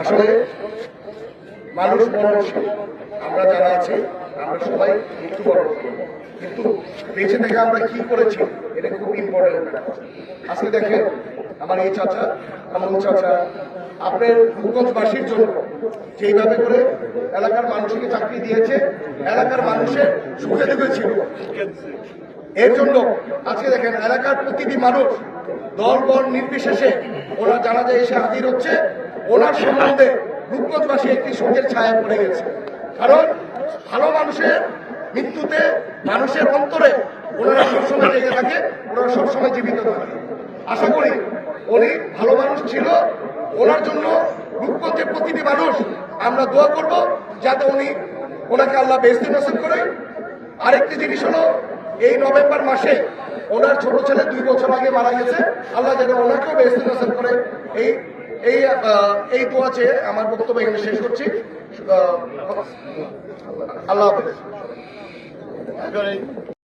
আসলে মানুষ মরণশীল আমরা যারা আছি, আমরা সবাই মৃত্যুবরণ করব। কিন্তু বেঁচে থেকে আমরা কি করেছি, এটা খুব ইম্পর্টেন্ট আজকে দেখেন আমার এই চাচা, আমার ও চাচা, আপনার রূপগঞ্জবাসীর জন্য যেইভাবে করে এলাকার মানুষকে চাকরি দিয়েছে, এলাকার মানুষের সুখে দুঃখে ছিল। এর জন্য আজকে দেখেন এলাকার প্রতিটি মানুষ দল বল নির্বিশেষে ওনার জানাজা এসে হাজির হচ্ছে। ওনার সম্বন্ধে রূপগঞ্জবাসী একটি শোকের ছায়া পড়ে গেছে। কারণ ভালো মানুষের মৃত্যুতে মানুষের অন্তরে ওনারা সবসময় জেগে থাকে, ওনারা সবসময় জীবিত থাকে। আশা করি উনি ভালো মানুষ ছিল, ওনার জন্য রূপগঞ্জের প্রতিটি মানুষ আমরা দোয়া করব, যাতে উনি ওনাকে আল্লাহ বেস্তি নসিব করে। আরেকটি জিনিস হলো, এই নভেম্বর মাসে ওনার ছোট ছেলে দুই বছর আগে মারা গেছে। আল্লাহ যেন ওনাকেও বেস্তি নসিব করে। এই এই এই দোয়া চেয়ে আমার বক্তব্য এখানে শেষ করছি। আল্লাহ হাফেজ।